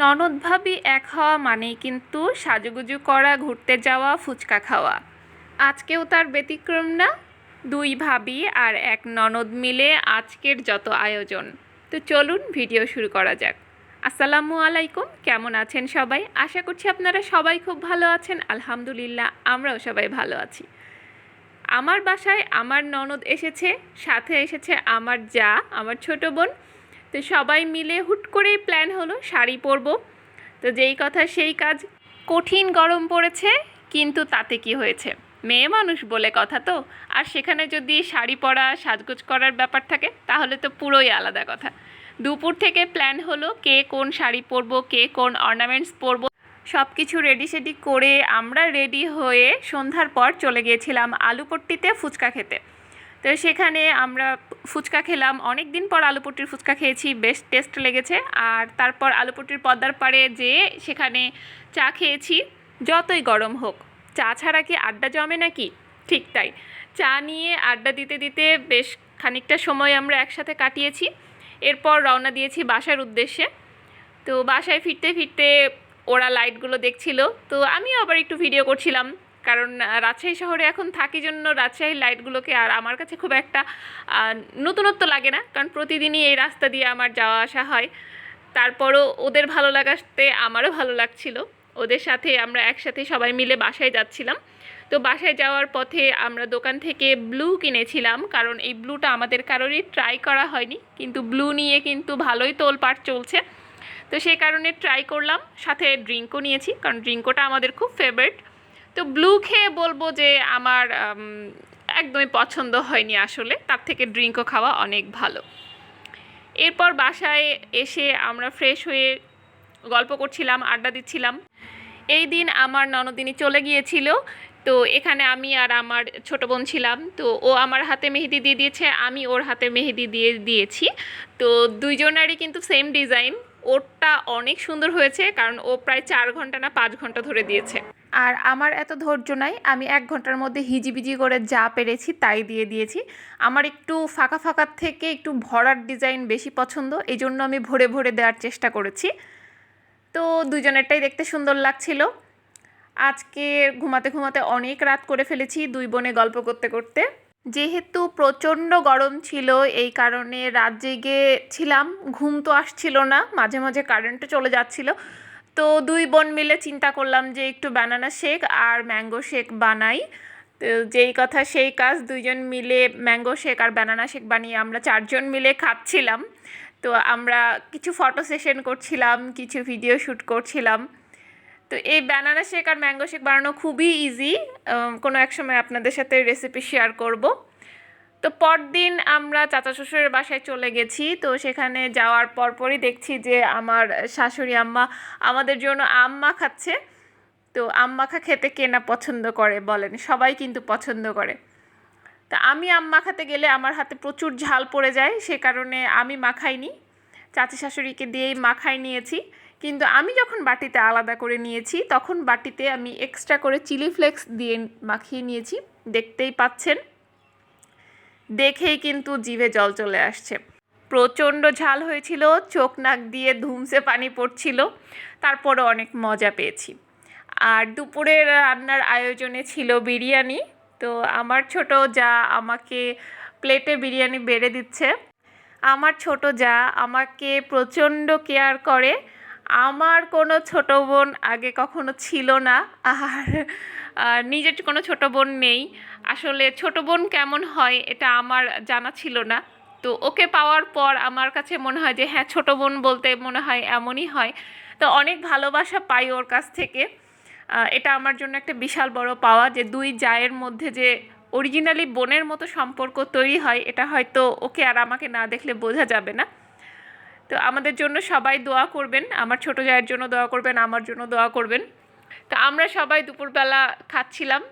ননদ ভাবি এক হওয়া মানেই কিন্তু সাজুগুজু করা, ঘুরতে যাওয়া, ফুচকা খাওয়া। আজকেও তার ব্যতিক্রম না? দুই ভাবি আর এক ননদ মিলে আজকের যত আয়োজন। তো চলুন ভিডিও শুরু করা যাক। আসসালামু আলাইকুম, কেমন আছেন সবাই? আশা করছি আপনারা সবাই খুব ভালো আছেন। আলহামদুলিল্লাহ, আমরাও সবাই ভালো আছি। আমার বাসায় আমার ননদ এসেছে, সাথে এসেছে আমার যা, আমার ছোট বোন। তো সবাই মিলে হুট করেই প্ল্যান হলো, শাড়ি পরবো। তো যেই কথা সেই কাজ। কঠিন গরম পড়েছে, কিন্তু তাতে কি হয়েছে? মেয়ে মানুষ বলে কথা তো। আর সেখানে যদি শাড়ি পরা, সাজগোজ করার ব্যাপার থাকে, তাহলে তো পুরোই আলাদা কথা। দুপুর থেকে প্ল্যান হলো কে কোন শাড়ি পরবো, কে কোন অর্নামেন্টস পরবো। সব কিছু রেডি সেডি করে আমরা রেডি হয়ে সন্ধ্যার পর চলে গিয়েছিলাম আলুপট্টিতে ফুচকা খেতে। তো সেখানে আমরা ফুচকা খেলাম। অনেক দিন পর আলুপট্টির ফুচকা খেয়েছি, বেশ টেস্ট লেগেছে। আর তারপর আলুপট্টির পদ্মার পাড়ে যেয়ে সেখানে চা খেয়েছি, যতই গরম হোক। চা ছাড়া কি আড্ডা জমে নাকি? ঠিক তাই। চা নিয়ে আড্ডা দিতে দিতে বেশ খানিকটা সময় আমরা একসাথে কাটিয়েছি। এরপর রওনা দিয়েছি বাসার উদ্দেশ্যে। তো বাসায় ফিরতে ফিরতে ওরা লাইটগুলো দেখছিল। তো আমিও আবার একটু ভিডিও করছিলাম। কারণ রাজশাহী শহরে এখন থাকি জন্য রাজশাহীর লাইটগুলোকে আর আমার কাছে খুব একটা নতুনত্ব লাগে না। কারণ প্রতিদিনই এই রাস্তা দিয়ে আমার যাওয়া আসা হয়। তারপরও ওদের ভালো লাগাতে আমারও ভালো লাগছিল। ওদের সাথে আমরা একসাথে সবাই মিলে বাসায় যাচ্ছিলাম। তো বাসায় যাওয়ার পথে আমরা দোকান থেকে ব্লু কিনেছিলাম। কারণ এই ব্লুটা আমাদের কারোরই ট্রাই করা হয়নি। কিন্তু ব্লু নিয়ে কিন্তু ভালোই তোলপাড় চলছে। তো সেই কারণে ট্রাই করলাম। সাথে ড্রিঙ্কও নিয়েছি। কারণ ড্রিঙ্কোটা আমাদের খুব ফেভারিট। তো ব্লু খেয়ে বলব যে আমার একদমই পছন্দ হয়নি আসলে। তার থেকে ড্রিঙ্কও খাওয়া অনেক ভালো। এরপর বাসায় এসে আমরা ফ্রেশ হয়ে গল্প করছিলাম, আড্ডা দিচ্ছিলাম। এই দিন আমার ননদিনী চলে গিয়েছিল। তো এখানে আমি আর আমার ছোট বোন ছিলাম। তো ও আমার হাতে মেহেদি দিয়ে দিয়েছে, আমি ওর হাতে মেহেদি দিয়ে দিয়েছি। তো দুইজনারই কিন্তু সেম ডিজাইন ওরটা অনেক সুন্দর হয়েছে, কারণ ও প্রায় চার ঘণ্টা না পাঁচ ঘণ্টা ধরে দিয়েছে। আর আমার এত ধৈর্য নাই, আমি এক ঘণ্টার মধ্যে হিজিবিজি করে যা পেরেছি তাই দিয়ে দিয়েছি। আমার একটু ফাঁকা ফাঁকার থেকে একটু ভরার ডিজাইন বেশি পছন্দ এই জন্য আমি ভরে ভরে দেওয়ার চেষ্টা করেছি। তো দুজনেরটাই দেখতে সুন্দর লাগছিল। আজকে ঘুমাতে ঘুমাতে অনেক রাত করে ফেলেছি দুই বোনে গল্প করতে করতে। যেহেতু প্রচণ্ড গরম ছিল, এই কারণে রাত জেগে ছিলাম, ঘুম তো আসছিল না, মাঝে মাঝে কারেন্টও চলে যাচ্ছিল। তো দুই বোন মিলে চিন্তা করলাম যে একটু বানানা শেক আর ম্যাঙ্গো শেক বানাই। তো যেই কথা সেই কাজ, দুইজন মিলে ম্যাঙ্গো শেক আর বানানা শেক বানিয়ে আমরা চারজন মিলে খাচ্ছিলাম। তো আমরা কিছু ফটো সেশন করছিলাম, কিছু ভিডিও শ্যুট করছিলাম। তো এই ব্যানানা শেক আর ম্যাঙ্গো শেক বানানো খুবই ইজি কোনো এক সময় আপনাদের সাথে রেসিপি শেয়ার করব। তো পরদিন আমরা চাচা শ্বশুরের বাসায় চলে গেছি। তো সেখানে যাওয়ার পরপরই দেখছি যে আমার শাশুড়ি আম্মা আমাদের জন্য আম মাখাচ্ছে তো আম মাখা খেতে কে না পছন্দ করে বলেন, সবাই কিন্তু পছন্দ করে। তা আমি আম মাখাতে গেলে আমার হাতে প্রচুর ঝাল পড়ে যায়, সে কারণে আমি মাখাইনি চাচি শাশুড়িকে দিয়েই মাখাই নিয়েছি। কিন্তু আমি যখন বাটিতে আলাদা করে নিয়েছি, তখন বাটিতে আমি এক্সট্রা করে চিলি ফ্লেক্স দিয়ে মাখিয়ে নিয়েছি। দেখতেই পাচ্ছেন। দেখেই কিন্তু জিভে জল চলে আসছে। প্রচণ্ড ঝাল হয়েছিল, চোখ নাক দিয়ে ধুমসে পানি পড়ছিল তারপরে অনেক মজা পেয়েছি। আর দুপুরের রান্নার আয়োজনে ছিল বিরিয়ানি, তো আমার ছোট যা আমাকে প্লেটে বিরিয়ানি বেড়ে দিচ্ছে। আমার ছোট যা আমাকে প্রচণ্ড কেয়ার করে আমার কোনো ছোট বোন আগে কখনো ছিল না। আর নিজের কোনো ছোট বোন নেই। আসলে ছোট বোন কেমন হয় এটা আমার জানা ছিল না। তো ওকে পাওয়ার পর আমার কাছে মনে হয় যে হ্যাঁ ছোট বোন বলতে মনে হয় এমনই হয়। তো অনেক ভালোবাসা পাই ওর কাছ থেকে। এটা আমার জন্য একটা বিশাল বড় পাওয়া যে, দুই জায়ের মধ্যে যে অরিজিনালি বোনের মতো সম্পর্ক তৈরি হয়, এটা হয়তো ওকে আর আমাকে না দেখলে বোঝা যাবে না। তো আমাদের জন্য সবাই দোয়া করবেন। আমার ছোট জায়ের জন্য দোয়া করবেন, আমার জন্য দোয়া করবেন। তো আমরা সবাই দুপুরবেলা খাচ্ছিলাম।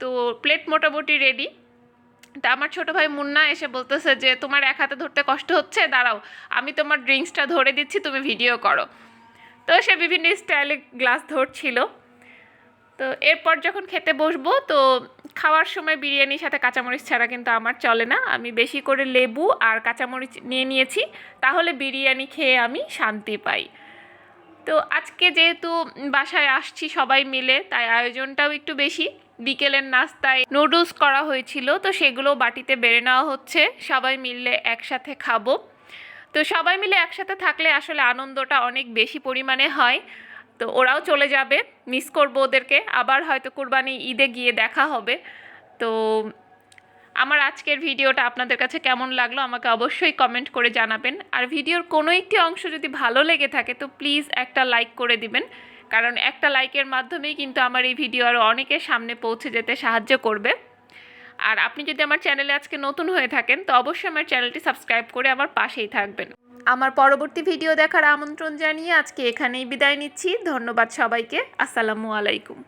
তো প্লেট মোটামুটি রেডি তা আমার ছোট ভাই মুন্না এসে বলতেছে যে, তোমার এক হাতে ধরতে কষ্ট হচ্ছে? দাঁড়াও, আমি তোমার ড্রিঙ্কসটা ধরে দিচ্ছি, তুমি ভিডিও করো। তো সে বিভিন্ন স্টাইলে গ্লাস ধরছিল। তো এরপর যখন খেতে বসবো, তো খাওয়ার সময় বিরিয়ানির সাথে কাঁচামরিচ ছাড়া কিন্তু আমার চলে না। আমি বেশি করে লেবু আর কাঁচামরিচ নিয়ে নিয়েছি, তাহলে বিরিয়ানি খেয়ে আমি শান্তি পাই। তো আজকে যেহেতু বাসায় আসছি সবাই মিলে, তাই আয়োজনটাও একটু বেশি। বিকেলের নাস্তায় নুডলস করা হয়েছিল, তো সেগুলো বাটিতে বেড়ে নেওয়া হচ্ছে। সবাই মিলে একসাথে খাব। তো সবাই মিলে একসাথে থাকলে আসলে আনন্দটা অনেক বেশি পরিমাণে হয়। তো ওরাও চলে যাবে। মিস করব ওদেরকে। আবার হয়তো কুরবানি ঈদে গিয়ে দেখা হবে। তো আমার আজকের ভিডিওটা আপনাদের কাছে কেমন লাগল আমাকে অবশ্যই কমেন্ট করে জানাবেন। আর ভিডিওর কোনো একটি অংশ যদি ভালো লেগে থাকে, তো প্লিজ একটা লাইক করে দিবেন। কারণ একটা লাইকের মাধ্যমেই কিন্তু আমার এই ভিডিও আরও অনেকের সামনে পৌঁছে যেতে সাহায্য করবে। আর আপনি যদি আমার চ্যানেলে আজকে নতুন হয়ে থাকেন, তো অবশ্যই আমার চ্যানেলটি সাবস্ক্রাইব করে আমার পাশেই থাকবেন। আমার পরবর্তী ভিডিও দেখার আমন্ত্রণ জানিয়ে আজকে এখানেই বিদায় নিচ্ছি। ধন্যবাদ সবাইকে। আসসালামু আলাইকুম।